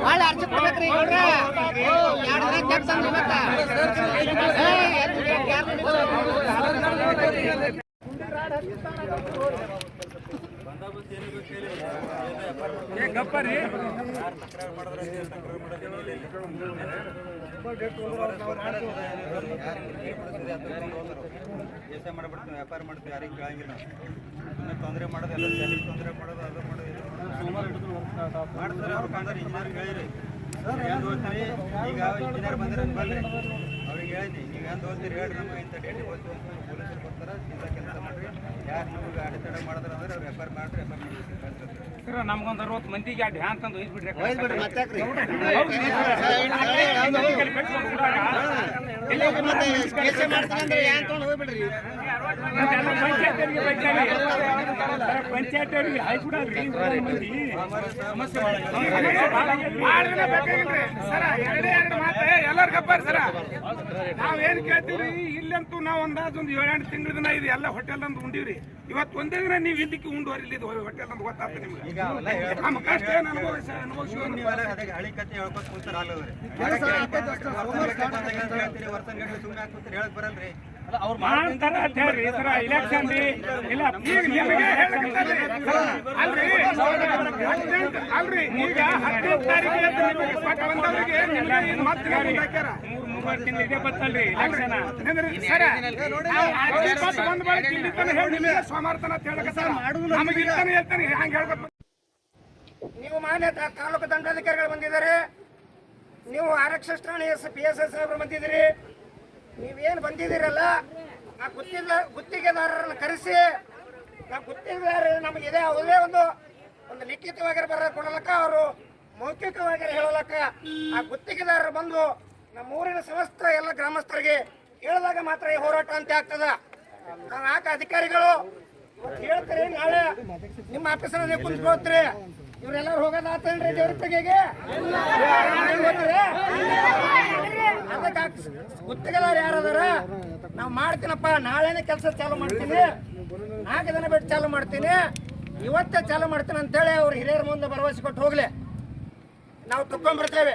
ಭಾಳ ಅರ್ಜಿ ಕೊಡ್ಬೇಕ್ರಿ ನೋಡ್ರಿ ಎರಡು ದಿನ ಕೆಟ್ಟ ಇವತ್ತ ವ್ಯವಸಾಯ ಮಾಡ್ಬಿಡ್ತೀವಿ ವ್ಯಾಪಾರ ಮಾಡ್ತೀವಿ ಯಾರಿಗೆ ಕೇಳಂಗಿಲ್ಲ ತೊಂದರೆ ಮಾಡೋದು ಎಲ್ಲ ಜನರಿಗೆ ತೊಂದರೆ ಮಾಡೋದು ಅದು ಮಾಡೋದು. ಮಾಡ್ತಾರೆ ಅವ್ರು ಕಾಣ್ತಾರೆ ಇಂಜಿನಿಯರ್ ಕೇಳಿರಿ ಈಗ ಇಂಜಿನಿಯರ್ ಬಂದ್ರೆ ಬಂದ್ರೆ ಹೇಳಿದ್ನಿ ನೀವು ಏನು ಓದ್ತೀರಿ ಹೇಳ್ರಿ ನಮಗೆ ಇಂಥ ಡೇಟಿಗೆ ಹೋಗ್ತೀವಿ ಅಂತ ಪೊಲೀಸರು ಬರ್ತಾರೆ ಇಂಥ ಕೆಲಸ ಮಾಡ್ರಿ. ಯಾರು ನಿಮಗೆ ಅಡೆತಡೆ ಮಾಡಿದ್ರೆ ಅಂದ್ರೆ ಅವ್ರು ವ್ಯಾಪಾರ ಮಾಡ್ರಿ ವ್ಯಾಪಾರ ಮಾಡಿ. ಸರ್ ನಮ್ಗೊಂದು ಅರವತ್ತು ಮಂದಿಗೆ ಆ ಡ್ಯಾನ್ ತಂದು ಒಯ್ದ್ಬಿಡ್ರಿ, ಮತ್ತ್ಯಾಕ್ರಿ? ಮತ್ತೆ ಏನ್ ತೊಗೊಂಡ್ ಹೋಗ್ಬಿಡ್ರಿ? ಪಂಚಾಯತ್ ಹಾಯ್ಬಿಡಲ್ರಿ ಮಂದಿ ಎಲ್ಲಾರು ಗಪ್ಪಾರಿ ಸರ ನಾವೇನ್ ಕೇಳ್ತೀವಿ ಇಲ್ಲಂತೂ ನಾವು ಅಂದಾಜು ಒಂದು ಏಳೆಂಟು ತಿಂಗಳ ದಿನ ಇದು ಎಲ್ಲ ಹೋಟೆಲ್ ಅಂತ ಉಂಡಿವ್ರಿ ಇವತ್ತು ಒಂದೇ ದಿನ ನೀವು ಇದಕ್ಕೆ ಉಂಡುವರಿ ಇಲ್ಲಿ ಹೋಟೆಲ್ ಅಂತ ಗೊತ್ತಾಗ್ತದೆ ನಿಮ್ಗೆ ನಮ್ಮ ಕಷ್ಟ ಏನು ಅನುಭವಿಸ ಅದೇ ಹಳಿ ಕತೆ ಹೇಳ್ಕೊತ ಕುಂತಾರ ಸುಮ್ಮನೆ ಹೇಳಕ್ ಬರಲ್ರಿ ಮಾಡ್ತಾರ ಅಂತ ಹೇಳ್ರಿ ಸರ ಇಲೆಕ್ಷನ್ ರೀ ಇಲ್ಲ ಈಗ ನಿಮಗೆ ಹೇಳಕತ್ತಾರ್ರಿ. ಅಲ್ರಿ ಅಲ್ರಿ ಈಗ ಹದಿನೆಂಟು ತಾರೀಕಿಗೆ ಅಂತ ನಿಮಗೆ ಪಟ್ಟ ಬಂದವರಿಗೆ ನಿಮಗೆ ಇದು ಮತ್ತೆ ಮುಂದೆ ಹಾಕ್ಯಾರ. ಮೂರುವರೆ ತಿಂಗಳು ಇದೆ ಬತ್ತಲ್ರಿ ಇಲೆಕ್ಷನ್ ಸರ. ನಾವು ಅರ್ಜಿ ಕೊಟ್ಟು ಬಂದ ಬಳಿಕ ಇಲ್ಲಿ ತನಕ ಹೇಳಿ ನಿಮಗೆ ಸೋಮವಾರ ತನಕ ಹೇಳಕತ್ತಾರ. ನಮಗೆ ಇರ್ತಾನೆ ಹೇಳ್ತಾನೆ ಹಂಗೆ ಹೇಳ್ಬೇಕು? ನೀವು ಮಾನ್ಯ ತಾಲೂಕು ದಂಡಾಧಿಕಾರಿಗಳು ಬಂದಿದ್ದಾರೆ. ನೀವು ಆರಕ್ಷಕ ಎಸ್ ಪಿ ಎಸ್ ಎಸ್ ಸಾಹೇಬ್ರು ಬಂದಿದ್ದೀರಿ. ನೀವೇನು ಬಂದಿದ್ದೀರಲ್ಲ? ಆ ಗುತ್ತಿಗೆ ಗುತ್ತಿಗೆದಾರರನ್ನು ಕರೆಸಿ ಆ ಗುತ್ತಿಗೆದಾರ ಇದೆ. ಅವರೇ ಒಂದು ಒಂದು ಲಿಖಿತವಾಗಿ ಬರ ಕೊಡಲಕ್ಕ, ಅವರು ಮೌಖಿಕವಾಗಿ ಹೇಳಲಕ್ಕ. ಆ ಗುತ್ತಿಗೆದಾರರು ಬಂದು ನಮ್ಮ ಊರಿನ ಸಮಸ್ತ ಎಲ್ಲ ಗ್ರಾಮಸ್ಥರಿಗೆ ಹೇಳಿದಾಗ ಮಾತ್ರ ಈ ಹೋರಾಟ ಅಂತ ಆಗ್ತದ. ನಾಲ್ಕು ಅಧಿಕಾರಿಗಳು ಹೇಳ್ತೀರಿ, ನಾಳೆ ನಿಮ್ಮ ಆಫೀಸಲ್ಲಿ ಕುಂತ್ಕೊಳ್ತೀರಿ. ಇವ್ರೆಲ್ಲರೂ ಹೋಗೋದಾತೇನ್ರಿ ದೇವ್ರ ತೆಗೆಗೆ ಅದಕ್ಕೆ ಗುತ್ತಿಗೆದಾರ ಯಾರದಾರ? ನಾವು ಮಾಡ್ತೀನಪ್ಪ, ನಾಳೆನೇ ಕೆಲಸ ಚಾಲು ಮಾಡ್ತೀನಿ. ನಾಲ್ಕು ದಿನ ಬಿಟ್ಟು ಚಾಲು ಮಾಡ್ತೀನಿ. ಇವತ್ತೇ ಚಾಲು ಮಾಡ್ತೀನಿ ಅಂತೇಳಿ ಅವ್ರು ಹಿರಿಯರ ಮುಂದೆ ಭರವಸೆ ಕೊಟ್ಟು ಹೋಗ್ಲಿ. ನಾವು ತಕೊಂಡ್ಬಿಡ್ತೇವೆ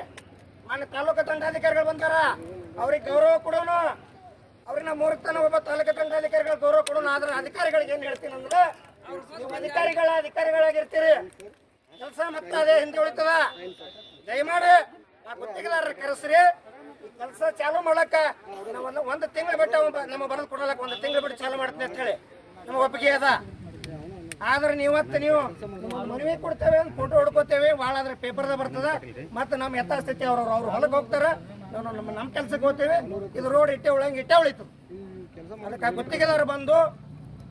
ಮೊನ್ನೆ ತಾಲೂಕು ದಂಡಾಧಿಕಾರಿಗಳು ಬಂದಾರ. ಅವ್ರಿಗೆ ಗೌರವ ಕೊಡೋನು. ಅವ್ರಿಗೆ ನಾವು ಮೂರು ತನ ಒಬ್ಬ ತಾಲೂಕು ದಂಡಾಧಿಕಾರಿಗಳು ಗೌರವ ಕೊಡೋಣ ಆದ್ರೆ ಅಧಿಕಾರಿಗಳಿಗೆ ಏನ್ ಹೇಳ್ತೀನಿ ಅಂದ್ರೆ ಅಧಿಕಾರಿಗಳ ಅಧಿಕಾರಿಗಳಾಗಿರ್ತೀರಿ. ಕೆಲಸ ಮತ್ತೆ ಅದೇ ಹಿಂದೆ ಉಳಿತದ? ದಯಮಾಡಿ ಆ ಗುತ್ತಿಗೆದಾರರ ಕರೆಸ್ರಿ. ಕೆಲಸ ಚಾಲು ಮಾಡಕ್ಕ ನಾವು ಒಂದು ತಿಂಗಳು ಬಿಟ್ಟು ನಮ್ಮ ಬರೆದು ಕೊಡಲಕ್ಕ ಒಂದು ತಿಂಗಳು ಬಿಟ್ಟು ಚಾಲು ಮಾಡ್ತೀನಿ ಅಂತ ಹೇಳಿ. ನಮ್ಮ ಒಪ್ಪಿಗೆ ಅದ. ಆದ್ರೆ ನೀವತ್ತು ನೀವು ಮನವಿ ಕೊಡ್ತೇವೆ ಅಂತ ಫೋಟೋ ಹೊಡ್ಕೋತೇವೆ. ಭಾಳ ಆದ್ರೆ ಪೇಪರ್ದಾಗ ಬರ್ತದ. ಮತ್ತೆ ನಮ್ಮ ಯಥಾಸ್ಥಿತಿ ಅವ್ರವ್ರು ಅವ್ರು ಹೊಲಕ್ಕೆ ಹೋಗ್ತಾರ. ನಾವು ನಮ್ಮ ನಮ್ಮ ಕೆಲ್ಸಕ್ಕೆ ಹೋಗ್ತೇವೆ. ಇದು ರೋಡ್ ಇಟ್ಟೆ ಉಳಂಗೆ ಇಟ್ಟೆ ಉಳಿತು. ಅದಕ್ಕೆ ಗುತ್ತಿಗೆದಾರ ಬಂದು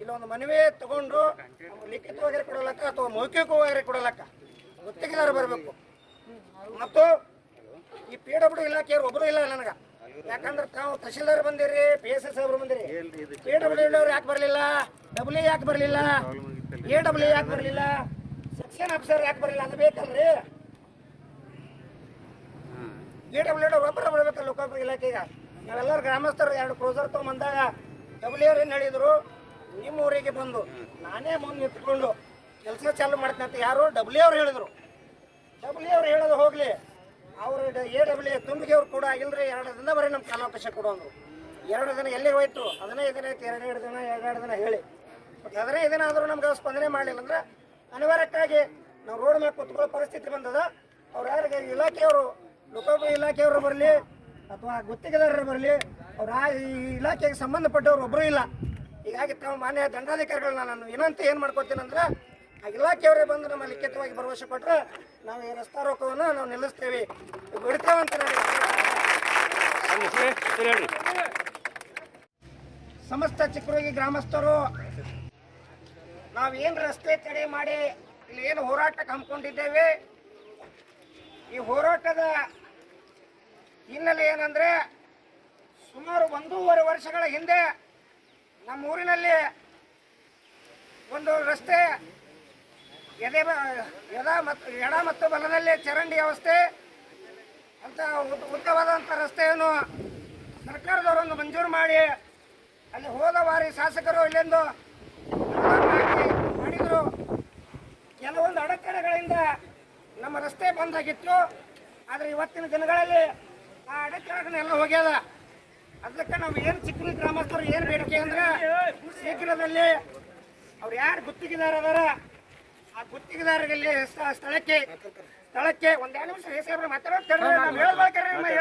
ಇಲ್ಲೊಂದು ಮನವಿ ತಗೊಂಡು ಲಿಖಿತವಾಗಿ ಕೊಡಲಕ್ಕ ಅಥವಾ ಮೌಖಿಕವಾಗಿ ಕೊಡಲಕ್ಕ ಗುತ್ತಿಗೆದಾರ ಬರಬೇಕು. ಮತ್ತು ಈ ಪಿ ಡಬ್ಲ್ಯೂ ಇಲಾಖೆಯವ್ರು ಒಬ್ಬರು ಇಲ್ಲ ನನಗೆ. ಯಾಕಂದ್ರೆ ತಾವು ತಹಶೀಲ್ದಾರ್ ಬಂದಿರಿ, ಪಿ ಎಸ್ ಎಸ್ ಅವರು ಬಂದಿರಿ. ಪಿ ಡಬ್ಲ್ಯೂ ಅವ್ರು ಯಾಕೆ ಬರಲಿಲ್ಲ? ಡಬ್ಲ್ಯೂ ಯಾಕೆ ಬರಲಿಲ್ಲ? ಎ ಡಬ್ಲ್ಯೂ ಯಾಕೆ ಬರಲಿಲ್ಲ? ಸೆಕ್ಷನ್ ಆಫೀಸರ್ ಯಾಕೆ ಬರಲಿಲ್ಲ? ಅದು ಬೇಕಲ್ರಿ? ಎ ಡಬ್ಲ್ಯೂ ಒಬ್ಬರು ಬರ್ಬೇಕಲ್ಲ ಲೋಕೋಪಯೋಗಿ ಇಲಾಖೆಗೆ. ನಾವೆಲ್ಲರೂ ಗ್ರಾಮಸ್ಥರು, ಎರಡು ಕ್ರೋಸರ್ ತೊಗೊಂಬಂದಾಗ ಡಬ್ಲ್ಯೂ ಅವ್ರು ಏನು ಹೇಳಿದ್ರು? ನಿಮ್ಮ ಊರಿಗೆ ಬಂದು ನಾನೇ ಮುಂದೆ ನಿಂತ್ಕೊಂಡು ಕೆಲಸ ಚಾಲು ಮಾಡ್ತೀನಿ ಅಂತ ಯಾರು ಡಬ್ಲ್ಯೂ ಅವ್ರು ಹೇಳಿದ್ರು. ಡಬ್ಲ್ಯೂ ಅವ್ರು ಹೇಳೋದು ಹೋಗ್ಲಿ. ಅವರು ಎ ಡಬ್ಲ್ಯೂ ತುಂಬಿಗೆ ಅವ್ರು ಕೂಡ ಇಲ್ರಿ ಎರಡು ದಿನ ಬರೀ ನಮ್ಮ ಕಾಲಾವಕಾಶ ಕೊಡೋದು ಎರಡು ದಿನ ಎಲ್ಲಿ ಹೋಯ್ತು? ಹದಿನೈದು ದಿನ ಆಯ್ತು ಎರಡೆರಡು ದಿನ ಎರಡೆರಡು ದಿನ ಹೇಳಿ. ಬಟ್ ಹದಿನೈದು ದಿನ ಆದರೂ ನಮ್ಗೆ ಸ್ಪಂದನೆ ಮಾಡಲಿಲ್ಲ ಅಂದ್ರೆ ಅನಿವಾರ್ಯಕ್ಕಾಗಿ ನಾವು ರೋಡ್ ಮೇಲೆ ಕುತ್ಕೊಳ್ಳೋ ಪರಿಸ್ಥಿತಿ ಬಂದದ. ಅವ್ರು ಯಾರಿಗೆ ಇಲಾಖೆಯವರು ಲೋಕೋಪಯೋಗಿ ಇಲಾಖೆಯವರು ಬರಲಿ ಅಥವಾ ಗುತ್ತಿಗೆದಾರರು ಬರಲಿ, ಅವ್ರು ಆ ಇಲಾಖೆಗೆ ಸಂಬಂಧಪಟ್ಟವ್ರು ಒಬ್ಬರು ಇಲ್ಲ. ಹೀಗಾಗಿ ತಾವು ಮಾನ್ಯ ದಂಡಾಧಿಕಾರಿಗಳನ್ನ ನಾನು ವಿನಂತಿ ಏನು ಮಾಡ್ಕೊತೀನಿ ಅಂದ್ರೆ, ಆ ಇಲಾಖೆಯವರೇ ಬಂದು ನಮ್ಮ ಲಿಖಿತವಾಗಿ ಭರವಸೆ ಕೊಟ್ಟರೆ ನಾವು ಈ ರಸ್ತಾ ರೋಕವನ್ನು ನಾವು ನಿಲ್ಲಿಸ್ತೇವೆ. ಬಿಡ್ತೇವಂತ ಸಮಸ್ತ ಚಿಕ್ಕರೋಗಿ ಗ್ರಾಮಸ್ಥರು, ನಾವೇನು ರಸ್ತೆ ತಡೆ ಮಾಡಿ ಇಲ್ಲಿ ಏನು ಹೋರಾಟಕ್ಕೆ ಹಮ್ಮಿಕೊಂಡಿದ್ದೇವೆ? ಈ ಹೋರಾಟದ ಹಿನ್ನೆಲೆ ಏನಂದ್ರೆ, ಸುಮಾರು ಒಂದೂವರೆ ವರ್ಷಗಳ ಹಿಂದೆ ನಮ್ಮ ಊರಿನಲ್ಲಿ ಒಂದು ರಸ್ತೆ ಎದೆ ಎದ ಮತ್ತು ಎಡ ಮತ್ತು ಬಲದಲ್ಲಿ ಚರಂಡಿ ವ್ಯವಸ್ಥೆ ಅಂತ ಉದ್ದ- ಉದ್ದವಾದಂಥ ರಸ್ತೆಯನ್ನು ಸರ್ಕಾರದವರೊಂದು ಮಂಜೂರು ಮಾಡಿ ಅಲ್ಲಿ ಹೋದ ಬಾರಿ ಶಾಸಕರು ಇಲ್ಲಿಂದು ಮಾಡಿದರು. ಕೆಲವೊಂದು ಅಡೆತಡೆಗಳಿಂದ ನಮ್ಮ ರಸ್ತೆ ಬಂದಾಗಿತ್ತು ಆದರೆ ಇವತ್ತಿನ ದಿನಗಳಲ್ಲಿ ಆ ಅಡೆತಡೆಗಳೆಲ್ಲ ಹೋಗ್ಯದ. ಅದಕ್ಕೆ ನಾವು ಏನು ಚಿಕ್ಕನಿ ಗ್ರಾಮಸ್ಥರು ಏನು ಬೇಡಿಕೆ ಅಂದ್ರೆ ಶೀಘ್ರದಲ್ಲಿ ಅವ್ರು ಯಾರು ಗುತ್ತಿಗೆದಾರ ಅದಾರ, ಆ ಗುತ್ತಿಗೆದಾರರಲ್ಲಿ ಸ್ಥಳಕ್ಕೆ ಸ್ಥಳಕ್ಕೆ ಒಂದೆರಡು ನಿಮಿಷ ಮಾತಾಡೋದು